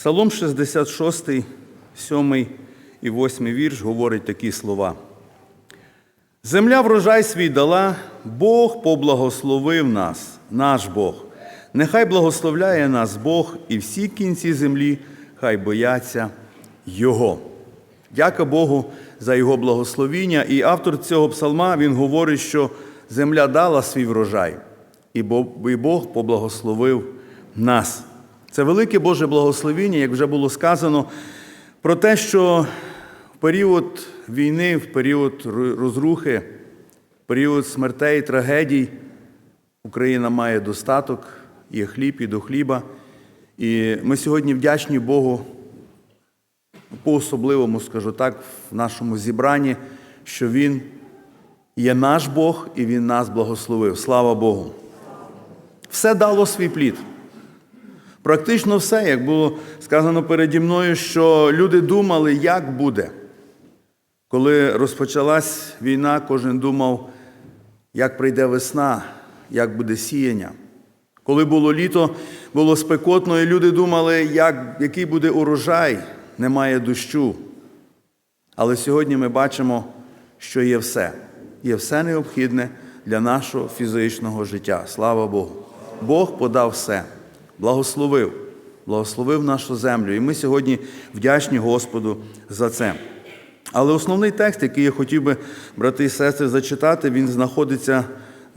Псалом 66, 7 і 8 вірш говорить такі слова. Земля врожай свій дала, Бог поблагословив нас, наш Бог. Нехай благословляє нас Бог і всі кінці землі, хай бояться Його. Дяка Богу за Його благословіння. І автор цього псалма він говорить, що земля дала свій врожай, і Бог поблагословив нас. Це велике Боже благословіння, як вже було сказано, про те, що в період війни, в період розрухи, в період смертей трагедій Україна має достаток, є хліб і до хліба. І ми сьогодні вдячні Богу по-особливому, скажу так, в нашому зібранні, що Він є наш Бог і Він нас благословив. Слава Богу! Все дало свій плід. Практично все, як було сказано переді мною, що люди думали, як буде. Коли розпочалась війна, кожен думав, як прийде весна, як буде сіяння. Коли було літо, було спекотно, і люди думали, як, який буде урожай, немає дощу. Але сьогодні ми бачимо, що є все. Є все необхідне для нашого фізичного життя. Слава Богу. Бог подав все, благословив, благословив нашу землю. І ми сьогодні вдячні Господу за це. Але основний текст, який я хотів би, брати і сестри, зачитати, він знаходиться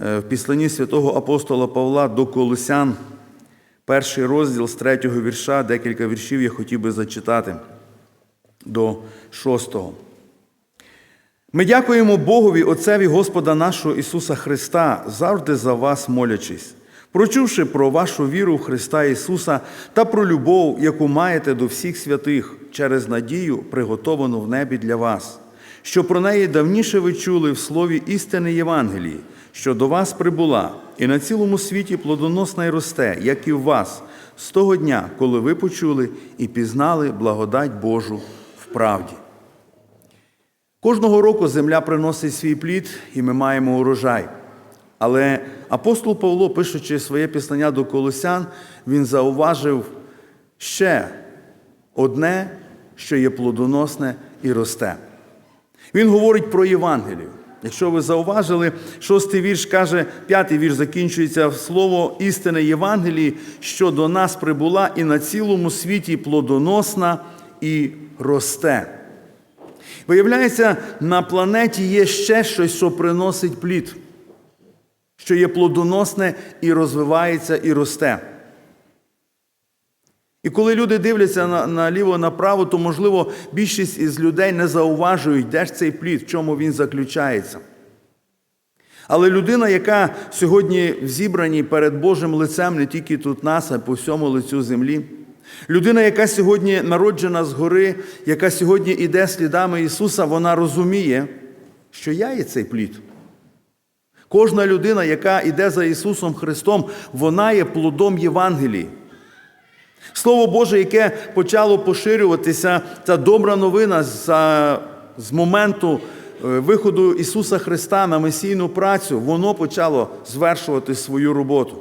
е, в післанні святого апостола Павла до Колосян, перший розділ з третього вірша, декілька віршів я хотів би зачитати до шостого. Ми дякуємо Богові, Отцеві Господа нашого Ісуса Христа, завжди за вас молячись, прочувши про вашу віру в Христа Ісуса та про любов, яку маєте до всіх святих через надію, приготовану в небі для вас, що про неї давніше ви чули в слові істини Євангелії, що до вас прибула, і на цілому світі плодоносна й росте, як і в вас, з того дня, коли ви почули і пізнали благодать Божу в правді. Кожного року земля приносить свій плід, і ми маємо урожай. Але апостол Павло, пишучи своє післання до Колосян, він зауважив ще одне, що є плодоносне і росте. Він говорить про Євангелію. Якщо ви зауважили, шостий вірш каже, п'ятий вірш закінчується слово істини Євангелії, що до нас прибула і на цілому світі плодоносна і росте. Виявляється, на планеті є ще щось, що приносить плід, що є плодоносне і розвивається, і росте. І коли люди дивляться на- наліво, направо, то, можливо, більшість із людей не зауважують, де ж цей плід, в чому він заключається. Але людина, яка сьогодні в зібранні перед Божим лицем не тільки тут нас, а по всьому лицю землі, людина, яка сьогодні народжена згори, яка сьогодні іде слідами Ісуса, вона розуміє, що я є цей плід. Кожна людина, яка йде за Ісусом Христом, вона є плодом Євангелії. Слово Боже, яке почало поширюватися, ця добра новина з моменту е, виходу Ісуса Христа на месійну працю, воно почало звершувати свою роботу.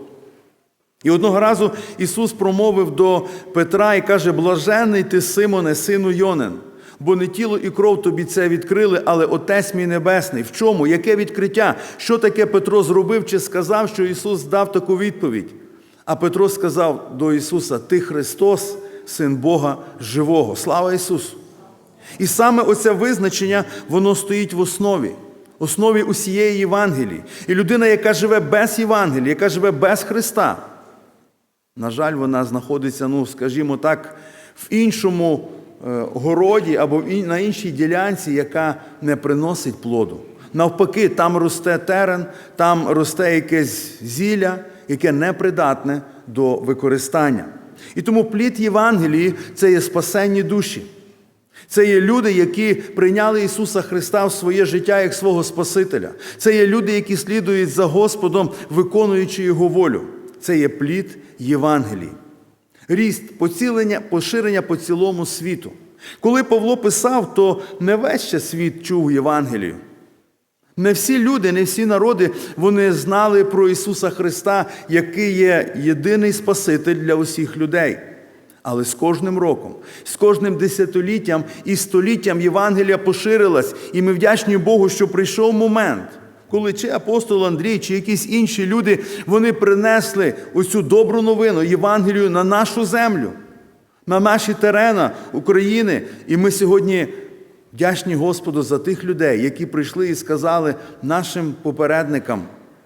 І одного разу Ісус промовив до Петра і каже: Блажений ти, Симоне, сину Йонин, бо не тіло і кров тобі це відкрили, але Отець мій Небесний. В чому? Яке відкриття? Що таке Петро зробив чи сказав, що Ісус дав таку відповідь? А Петро сказав до Ісуса: Ти Христос, Син Бога живого. Слава Ісусу! І саме оце визначення, воно стоїть в основі, основі усієї Євангелії. І людина, яка живе без Євангелія, яка живе без Христа, на жаль, вона знаходиться, ну, скажімо так, в іншому городі або на іншій ділянці, яка не приносить плоду. Навпаки, там росте терен, там росте якесь зілля, яке непридатне до використання. І тому плід Євангелії це є спасенні душі. Це є люди, які прийняли Ісуса Христа в своє життя як свого Спасителя. Це є люди, які слідують за Господом, виконуючи Його волю. Це є плід Євангелії. Ріст, поцілення, поширення по цілому світу. Коли Павло писав, то не весь ще світ чув Євангелію. Не всі люди, не всі народи вони знали про Ісуса Христа, який є єдиний Спаситель для усіх людей. Але з кожним роком, з кожним десятиліттям і століттям Євангелія поширилась, і ми вдячні Богу, що прийшов момент, коли чи апостол Андрій, чи якісь інші люди вони принесли оцю добру новину Євангелію на нашу землю, на наші терена України. І ми сьогодні вдячні Господу за тих людей, які прийшли і сказали нашим попередникам,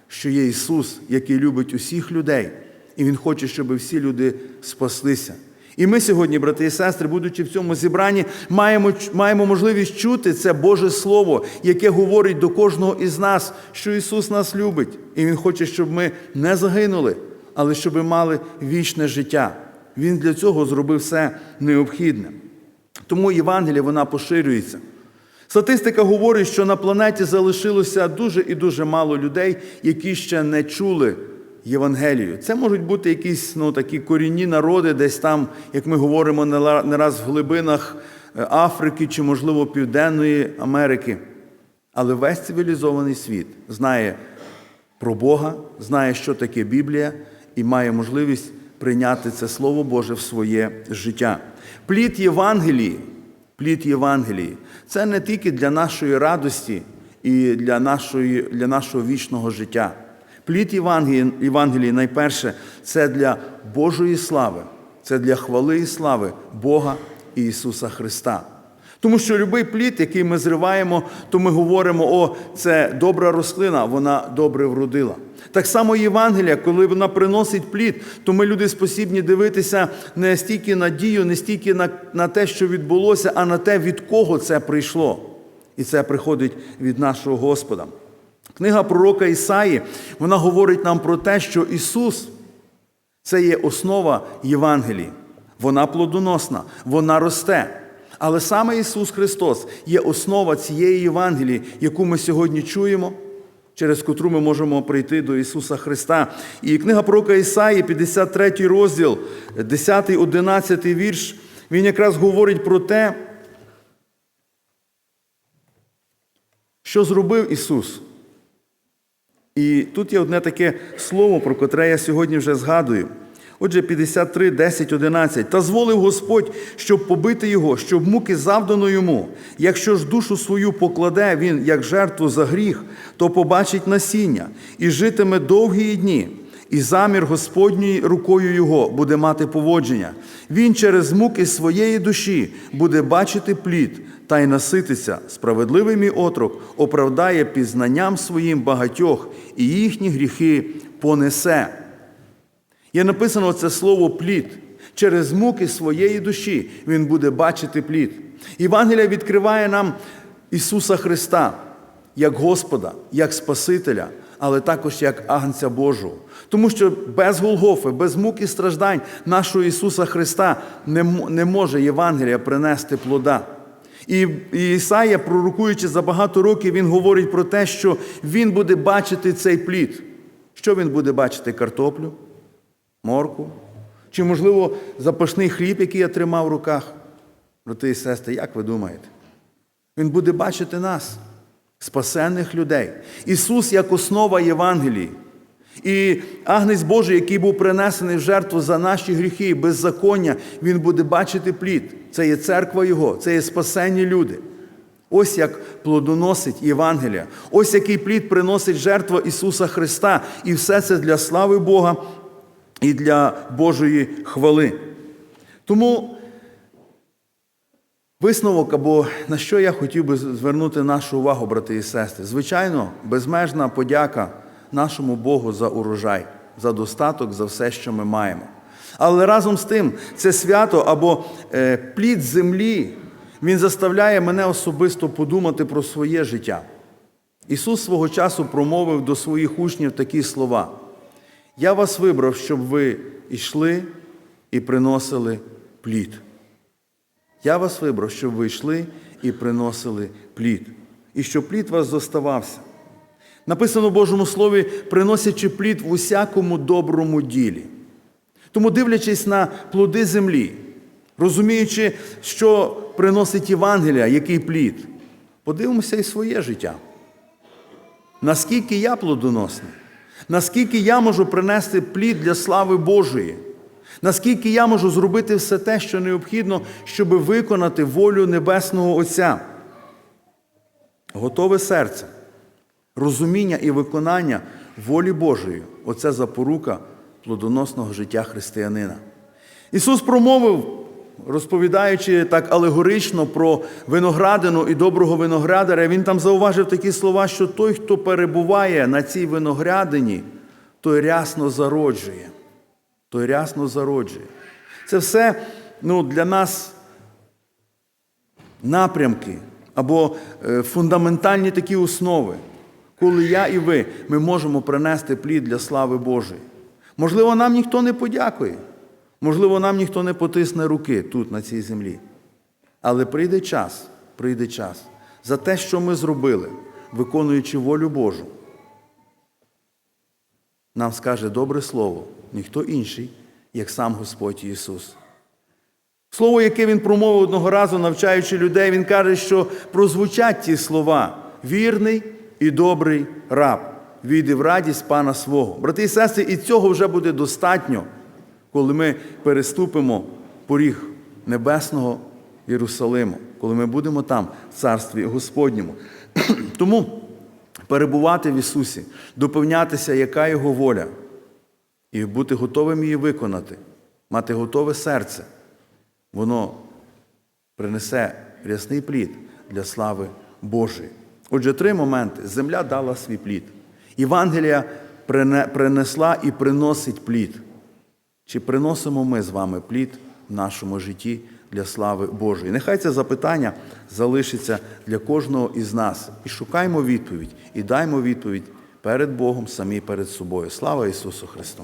що є Ісус, який любить усіх людей, і Він хоче, щоб всі люди спаслися. І ми сьогодні, брати і сестри, будучи в цьому зібранні, маємо, маємо можливість чути це Боже Слово, яке говорить до кожного із нас, що Ісус нас любить, і Він хоче, щоб ми не загинули, але щоб мали вічне життя. Він для цього зробив все необхідне. Тому Євангелія вона поширюється. Статистика говорить, що на планеті залишилося дуже і дуже мало людей, які ще не чули Євангелію. Це можуть бути якісь ну, такі корінні народи, десь там, як ми говоримо не раз в глибинах е, Африки чи, можливо, Південної Америки. Але весь цивілізований світ знає про Бога, знає, що таке Біблія, і має можливість прийняти це Слово Боже в своє життя. Плід Євангелії, плід Євангелії це не тільки для нашої радості і для, нашої, для нашого вічного життя. Плід Євангелії, найперше це для Божої слави, це для хвали і слави Бога і Ісуса Христа. Тому що будь-який плід, який ми зриваємо, то ми говоримо, о, це добра рослина, вона добре вродила. Так само Євангелія, коли вона приносить плід, то ми люди спосібні дивитися не стільки на дію, не стільки на, на те, що відбулося, а на те, від кого це прийшло. І це приходить від нашого Господа. Книга пророка Ісаї, вона говорить нам про те, що Ісус це є основа Євангелії. Вона плодоносна, вона росте. Але саме Ісус Христос є основа цієї Євангелії, яку ми сьогодні чуємо, через котру ми можемо прийти до Ісуса Христа. І книга пророка Ісаї, 53 розділ, 10, 11 вірш, він якраз говорить про те, що зробив Ісус. І тут є одне таке слово, про котре я сьогодні вже згадую. Отже, 53, 10, 11. Та зволив Господь, щоб побити його, щоб муки завдано йому. Якщо ж душу свою покладе він як жертву за гріх, то побачить насіння і житиме довгі дні, і замір Господньої рукою його буде мати поводження. Він через муки своєї душі буде бачити плід та й насититься. Справедливий мій отрок оправдає пізнанням своїм багатьох, і їхні гріхи понесе. Є написано це слово плід. Через муки своєї душі він буде бачити плід. Євангелія відкриває нам Ісуса Христа як Господа, як Спасителя, але також як Агнця Божого. Тому що без Голгофи, без мук і страждань нашого Ісуса Христа не може Євангелія принести плода. І Ісая, пророкуючи за багато років, він говорить про те, що Він буде бачити цей плід. Що він буде бачити? Картоплю? морку, чи, можливо, запашний хліб, який я тримав в руках. Брати і сестри, як ви думаєте? Він буде бачити нас, спасенних людей. Ісус як основа Євангелії. І Агнець Божий, який був принесений в жертву за наші гріхи і беззаконня, Він буде бачити плід. Це є церква Його, це є спасенні люди. Ось як плодоносить Євангелія. Ось який плід приносить жертва Ісуса Христа. І все це для слави Бога і для Божої хвали. Тому висновок, або на що я хотів би звернути нашу увагу, брати і сестри, звичайно, безмежна подяка нашому Богу за урожай, за достаток, за все, що ми маємо. Але разом з тим, це свято або е, плід землі, він заставляє мене особисто подумати про своє життя. Ісус свого часу промовив до своїх учнів такі слова. Я вас вибрав, щоб ви йшли і приносили плід. Я вас вибрав, щоб ви йшли і приносили плід. І щоб плід вас зоставався. Написано в Божому Слові, приносячи плід в усякому доброму ділі. Тому, дивлячись на плоди землі, розуміючи, що приносить Євангелія, який плід, подивимося і своє життя. Наскільки я плодоносний? Наскільки я можу принести плід для слави Божої? Наскільки я можу зробити все те, що необхідно, щоб виконати волю Небесного Отця? Готове серце, розуміння і виконання волі Божої оце запорука плодоносного життя християнина. Ісус промовив, розповідаючи так алегорично про виноградину і доброго виноградаря, Він там зауважив такі слова, що той, хто перебуває на цій виноградині, той рясно зароджує. Той рясно зароджує. Це все ну, для нас напрямки або е, фундаментальні такі основи, коли я і ви ми можемо принести плід для слави Божої. Можливо, нам ніхто не подякує, можливо, нам ніхто не потисне руки тут, на цій землі. Але прийде час, прийде час за те, що ми зробили, виконуючи волю Божу. Нам скаже добре слово, ніхто інший, як сам Господь Ісус. Слово, яке він промовив одного разу, навчаючи людей, він каже, що прозвучать ті слова вірний і добрий раб, війди в радість пана свого. Брати і сестри, і цього вже буде достатньо, коли ми переступимо поріг небесного Єрусалиму, коли ми будемо там, в царстві Господньому. Тому перебувати в Ісусі, допевнятися, яка Його воля, і бути готовим її виконати, мати готове серце воно принесе рясний плід для слави Божої. Отже, три моменти. Земля дала свій плід. Євангелія принесла і приносить плід. Чи приносимо ми з вами плід в нашому житті для слави Божої? Нехай це запитання залишиться для кожного із нас. І шукаймо відповідь, і даймо відповідь перед Богом, самі перед собою. Слава Ісусу Христу!